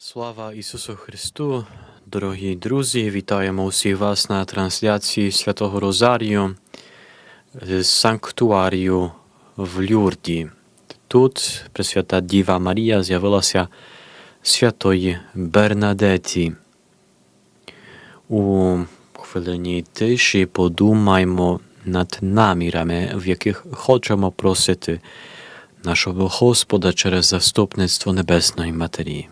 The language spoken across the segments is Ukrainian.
Слава Ісусу Христу, дорогі друзі! Вітаємо усіх вас на трансляції Святого Розарію з санктуарію в Люрді. Тут Пресвята Діва Марія з'явилася святої Бернадеті. У хвилині тиші подумаймо над намірами, в яких хочемо просити нашого Господа через заступництво Небесної Матері.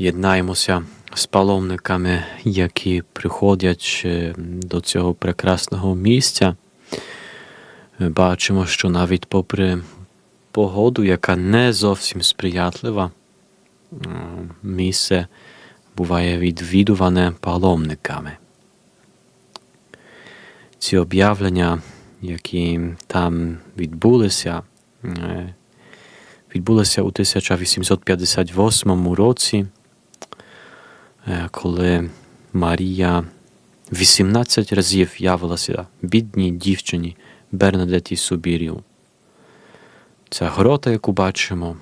Єднаємося з паломниками, які приходять до цього прекрасного місця. Бачимо, що навіть попри погоду, яка не зовсім сприятлива, місце буває відвідуване паломниками. Ці об'явлення, які там відбулися, е, відбулися у 1858 році, коли Марія 18 разів явилася бідній дівчині Бернадеті Субірів. Ця грота, яку бачимо,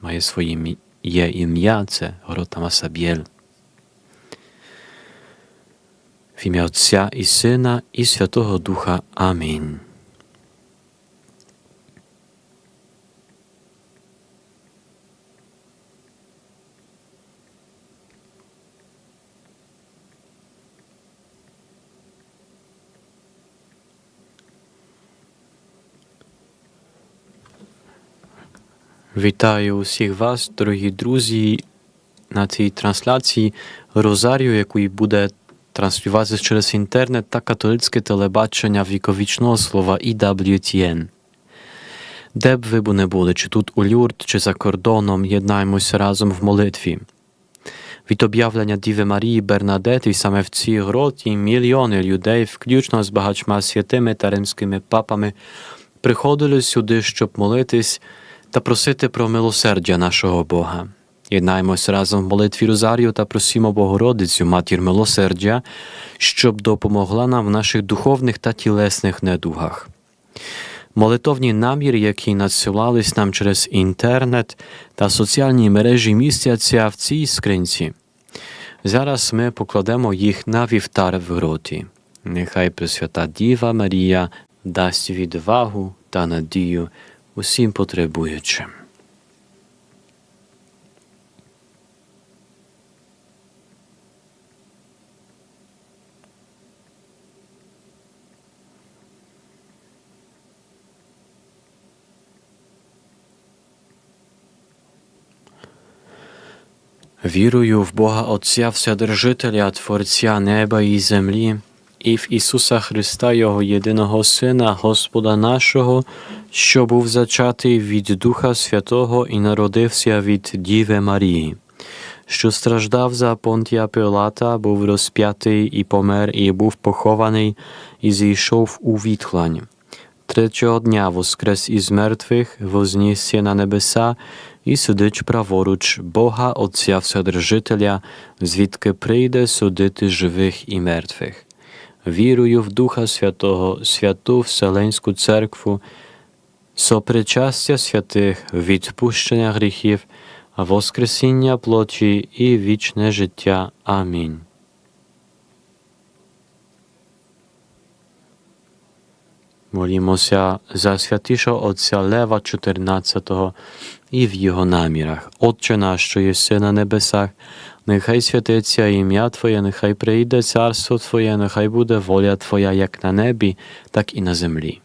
має своє ім'я, це грота Масабєль. В ім'я Отця і Сина, і Святого Духа. Амінь. Вітаю усіх вас, дорогі друзі, на цій трансляції Розарію, яку буде транслюватися через інтернет та католицьке телебачення віковічного слова EWTN. Де б ви не були, чи тут у Люрд, чи за кордоном, єднаємося разом в молитві. Від об'явлення Діви Марії Бернадети саме в цій гроті мільйони людей, включно з багатьма святими та римськими папами, приходили сюди, щоб молитись та просити про милосердя нашого Бога. Єднаємось разом в молитві Розарію та просимо Богородицю, матір милосердя, щоб допомогла нам в наших духовних та тілесних недугах. Молитовні наміри, які надсилались нам через інтернет та соціальні мережі, містяться в цій скринці. Зараз ми покладемо їх на вівтар в гроті. Нехай Пресвята Діва Марія дасть відвагу та надію усім потребуючим. Вірую в Бога Отця Вседержителя, Творця неба і землі, і в Ісуса Христа, Його єдиного Сина, Господа нашого, що був зачатий від Духа Святого і народився від Діви Марії, що страждав за Понтія Пилата, був розп'ятий і помер, і був похований, і зійшов у відхлань. Третього дня воскрес із мертвих, вознісся на небеса і сидить праворуч Бога Отця Вседержителя, звідки прийде судити живих і мертвих. Вірую в Духа Святого, святу Вселенську Церкву, сопричастя святих, відпущення гріхів, воскресіння плоті і вічне життя. Амінь. Молімося за святішого Отця Лева 14 і в його намірах. Отче наш, що єси на небесах, нехай святиться ім'я Твоє, нехай прийде царство Твоє, нехай буде воля Твоя як на небі, так і на землі.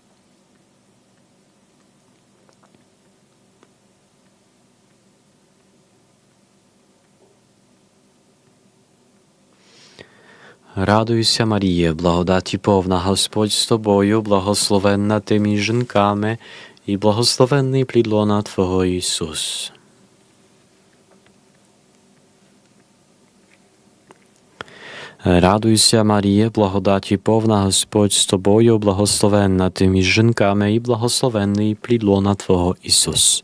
Радуйся, Маріє, благодаті повна Господь з тобою, благословенна ти між жінками, і благословенний плід лона Твого Ісус. Радуйся, Маріє, благодаті повна Господь з тобою, благословенна ти між жінками і благословенний плід лона Твого Ісус.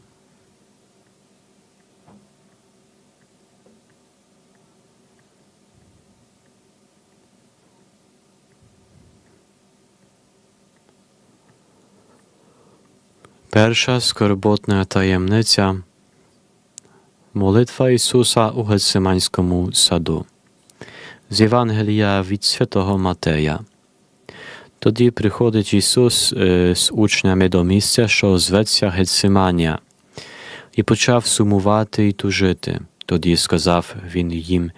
Перша скорботна таємниця Молитва Ісуса у Гециманському саду. З Євангелія від святого Матея. Тоді приходить Ісус е, з учнями до місця, що зветься Гециманія, і почав сумувати і тужити. Тоді сказав він їм,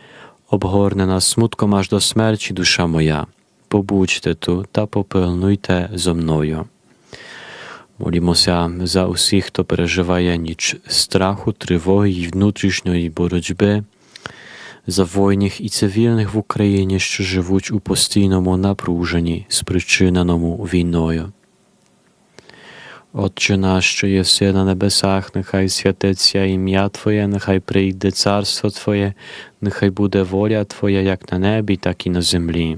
обгорнена смутком аж до смерті душа моя, побудьте тут та попильнуйте зо мною. Молімося за усіх, хто переживає ніч страху, тривоги і внутрішньої боротьби, за воїнів і цивільних в Україні, що живуть у постійному напруженні, спричиненому війною. Отче наш, що є все на небесах, нехай святиться ім'я Твоє, нехай прийде царство Твоє, нехай буде воля Твоя як на небі, так і на землі.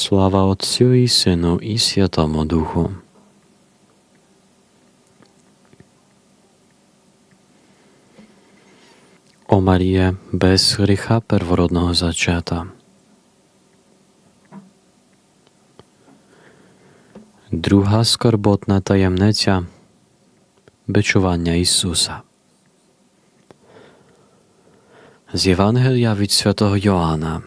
Слава Отцю і Сину і Святому Духу. О Маріє, без гріха первородного зачата. Друга скорботна таємниця бичування Ісуса. З Євангелія від святого Йоанна.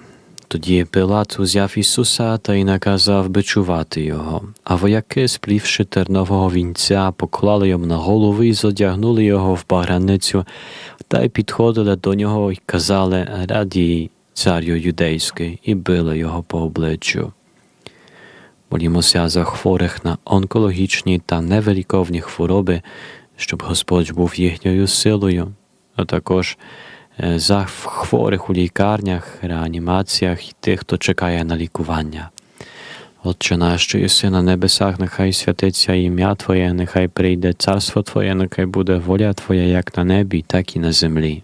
Тоді Пилат узяв Ісуса та й наказав бичувати його, а вояки, сплівши тернового вінця, поклали йому на голову і зодягнули його в баграницю, та й підходили до нього й казали Радій, царю юдейський, і били його по обличчю. Молімося за хворих на онкологічні та невеликовні хвороби, щоб Господь був їхньою силою, а також е, за хворих у лікарнях, реанімаціях і тих, хто чекає на лікування. Отче наш, що єси на небесах, нехай святиться ім'я Твоє, нехай прийде царство Твоє, нехай буде воля Твоя як на небі, так і на землі.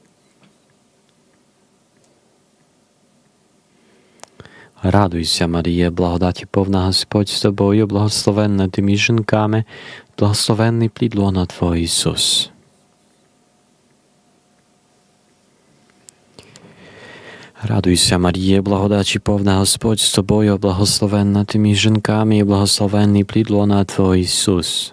Радуйся, Марія, благодаті повна Господь з тобою, благословенна ти між жінками, благословенний плід лона Твого Ісус. Радуйся, Марія, благодаті повна Господь з тобою, благословенна ти між жінками, і благословенний плід лона Твого Ісус.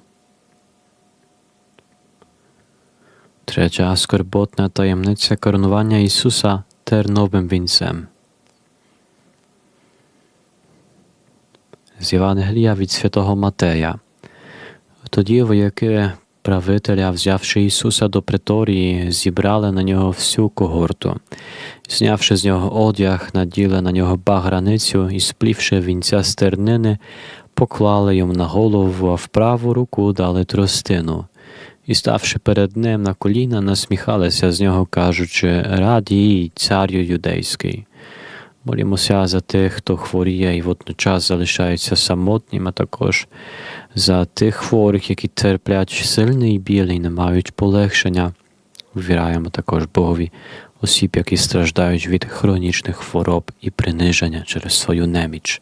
Trzecia skорботна таємниця коронування Ісуса терновим вінцем. З Євангелія від святого Матея. Тоді вояки правителя, взявши Ісуса до преторії, зібрали на нього всю когорту. Знявши з нього одяг, наділи на нього баграницю і, сплівши вінця стернини, поклали йому на голову, а в праву руку дали тростину. І, ставши перед ним на коліна, насміхалися з нього, кажучи Радій, царю юдейський. Молімося за тих, хто хворіє і водночас залишається самотнім, а також за тих хворих, які терплять сильний біль і не мають полегшення. Ввіраємо також Богові осіб, які страждають від хронічних хвороб і приниження через свою неміч.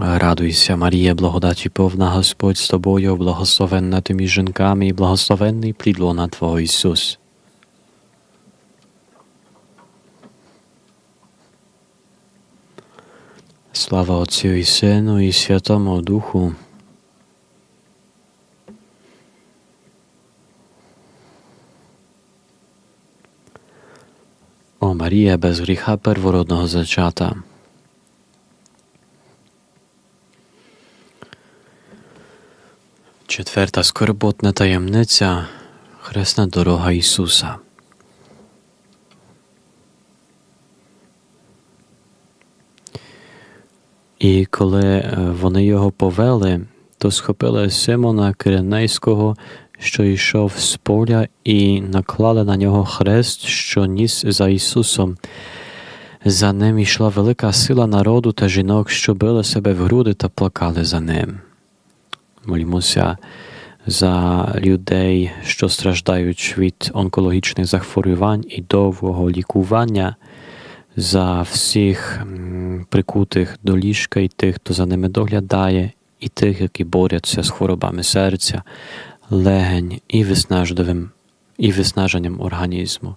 Радуйся, Марія, благодаті повна Господь з тобою, благословенна ти між жінками, і благословенний плід лона Твого Ісус. Слава Отцю і Сину, і Святому Духу. О Марія, без гріха первородного зачата. Четверта скорботна таємниця Хресна дорога Ісуса. І коли е, вони його повели, то схопили Симона Киренейського, що йшов з поля, і наклали на нього хрест, що ніс за Ісусом. За ним йшла велика сила народу та жінок, що били себе в груди та плакали за ним. Молімося за людей, що страждають від онкологічних захворювань і довгого лікування, за всіх прикутих до ліжка і тих, хто за ними доглядає, і тих, які борються з хворобами серця, легень і виснажливим, і виснаженням організму.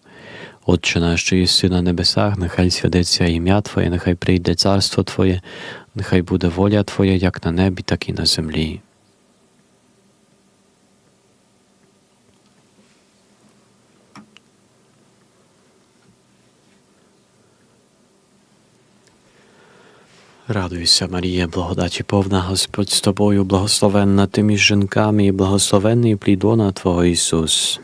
Отче наш, що єси на небесах, нехай святиться ім'я Твоє, нехай прийде царство Твоє, нехай буде воля Твоя, як на небі, так і на землі. Радуйся, Марія, благодаті повна Господь з тобою, благословенна ти між жінками, і благословенний плід лона Твого Ісус.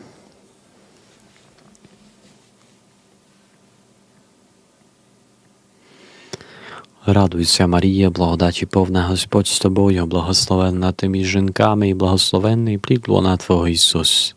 Радуйся, Марія, благодаті повна Господь з тобою, благословенна ти між жінками, і благословенний плід лона Твого Ісус.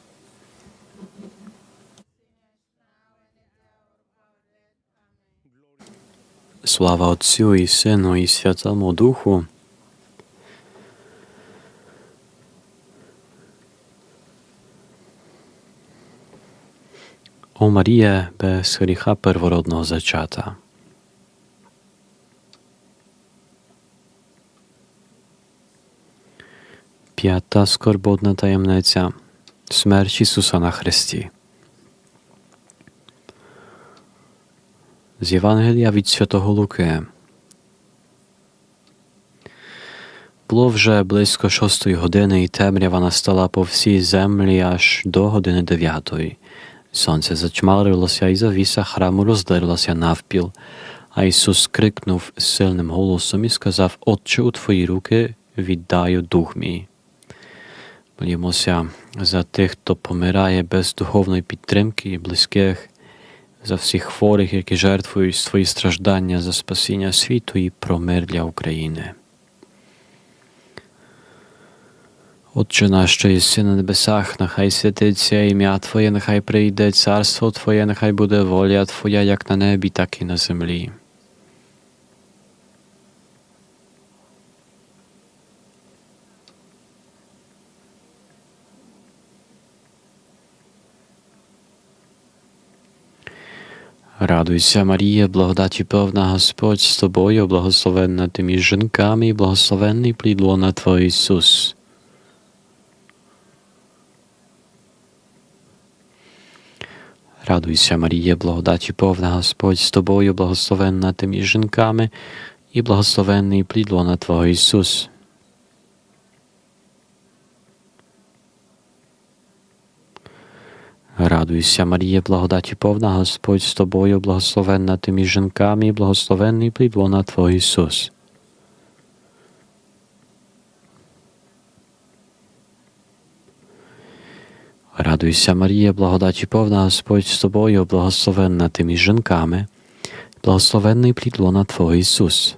Слава Отцю і Сину, і Святому Духу. О Маріє, без гріха первородного зачата. П'ята скорботна таємниця смерть Ісуса на Христі. З Євангелія від Святого Луки. Було вже близько шостої години, і темрява настала по всій землі аж до години дев'ятої. Сонце зачмарилося, і завіса храму роздерлася навпіл. А Ісус крикнув сильним голосом і сказав: Отче, у твої руки віддаю дух мій. Молімося за тих, хто помирає без духовної підтримки і близьких, за всіх хворих, які жертвують свої страждання за спасіння світу і про мир для України. Отче наш, що єси на небесах, нехай святиться ім'я Твоє, нехай прийде царство Твоє, нехай буде воля Твоя, як на небі, так і на землі. Радуйся, Марія, благодаті повна Господь з тобою, благословенна ти між жінками, і благословенний плід лона Твого Ісус. Радуйся, Марія, благодаті повна Господь з тобою, благословенна ти між жінками, і благословенний плід лона Твого Ісус. Радуйся, Марія, благодаті повна Господь з тобою, благословенна ти між жінками, благословенний плід лона Твого Ісус. Радуйся, Марія, благодаті повна Господь з тобою, благословенна ти між жінками, благословенний плід лона Твого Ісус.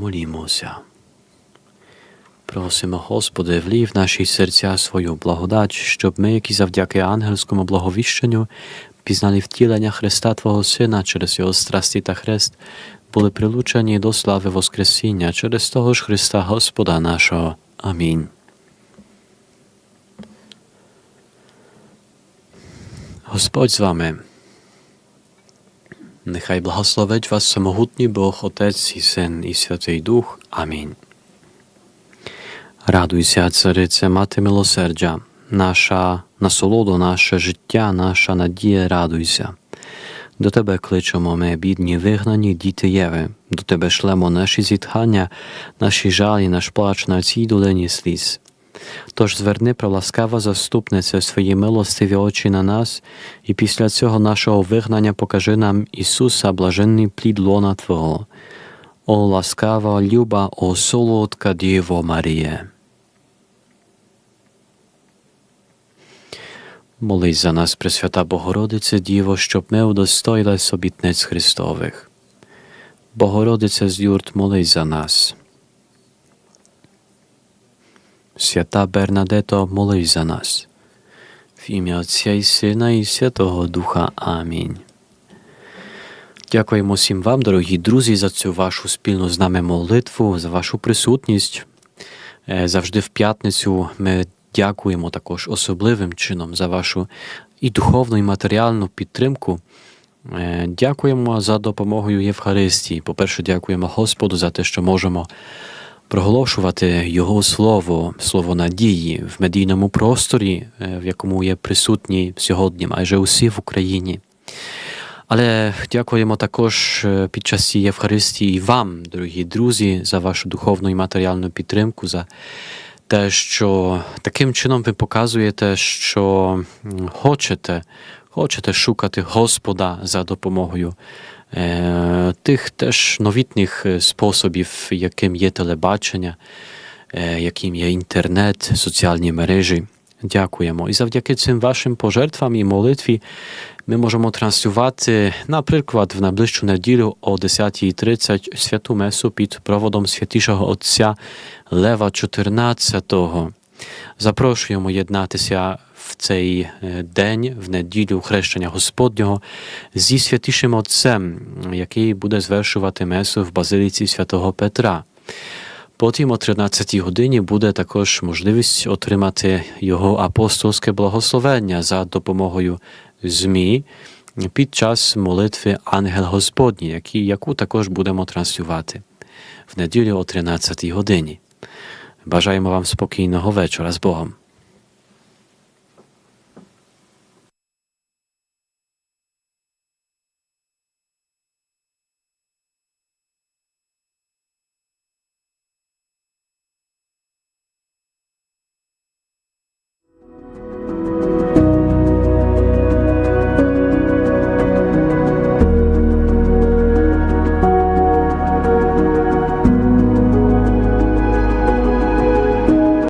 Молімося. Просимо, Господи, влій в наші серця свою благодать, щоб ми, які завдяки ангельському благовіщенню, пізнали втілення Христа Твого Сина через Його страсті та хрест, були прилучені до слави Воскресіння через того ж Христа Господа нашого. Амінь. Господь з вами. Нехай благословить вас самогутній Бог, Отець і Син, і Святий Дух. Амінь. Радуйся, царице, мати милосердя, наша насолода, наше життя, наша надія, радуйся. До тебе кличемо ми, бідні, вигнані діти Єви, до тебе шлемо наші зітхання, наші жалі, наш плач на цій долині сліз. Тож зверни, проласкава заступниця, свої милостиві очі на нас, і після цього нашого вигнання покажи нам Ісуса, блаженний плід лона Твого. О ласкава, люба, о солодка Діво Маріє. Молись за нас, Пресвята Богородице Діво, щоб ми удостоїлись обітниць Христових. Богородице з юрт, молись за нас. Свята Бернадето, молись за нас. В ім'я Отця і Сина і Святого Духа. Амінь. Дякуємо всім вам, дорогі друзі, за цю вашу спільну з нами молитву, за вашу присутність. Е, Завжди в п'ятницю ми дякуємо також особливим чином за вашу і духовну, і матеріальну підтримку. Е, Дякуємо за допомогою Євхаристії. По-перше, дякуємо Господу за те, що можемо проголошувати Його Слово, Слово надії в медійному просторі, е, в якому є присутні сьогодні майже усі в Україні. Але дякуємо також е, під час Євхаристії і вам, дорогі друзі, за вашу духовну і матеріальну підтримку, за те, що таким чином ви показуєте, що хочете, хочете шукати Господа за допомогою тих теж новітніх е, способів, яким є телебачення, е, яким є інтернет, соціальні мережі. Дякуємо. І завдяки цим вашим пожертвам і молитві ми можемо транслювати, наприклад, в найближчу неділю о 10.30 святу месу під проводом святішого Отця Лева XIV. Запрошуємо єднатися в цей е, день, в неділю хрещення Господнього, зі святішим Отцем, який буде звершувати месу в базиліці святого Петра. Потім о 13 годині буде також можливість отримати його апостольське благословення за допомогою ЗМІ під час молитви Ангел Господній, яку також будемо транслювати в неділю о 13 годині. Бажаємо вам спокійного вечора з Богом.